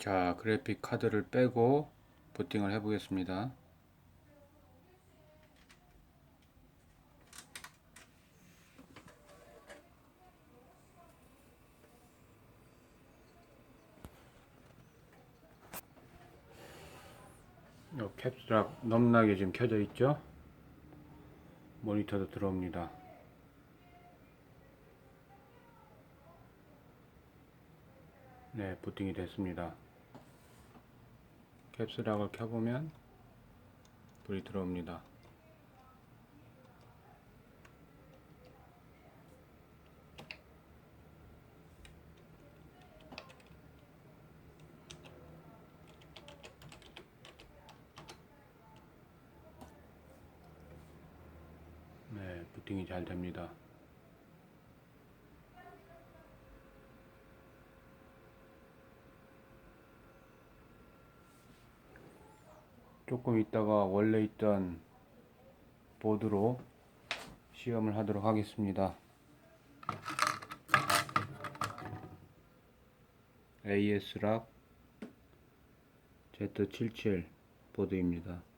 자, 그래픽 카드를 빼고 부팅을 해 보겠습니다. 요 캡스락 넘나게 지금 켜져 있죠? 모니터도 들어옵니다. 네, 부팅이 됐습니다. 캡스락을 켜보면 불이 들어옵니다. 네, 잘 됩니다. 조금 있다가 원래 있던 보드로 시험을 하도록 하겠습니다. AS락 Z77 보드입니다.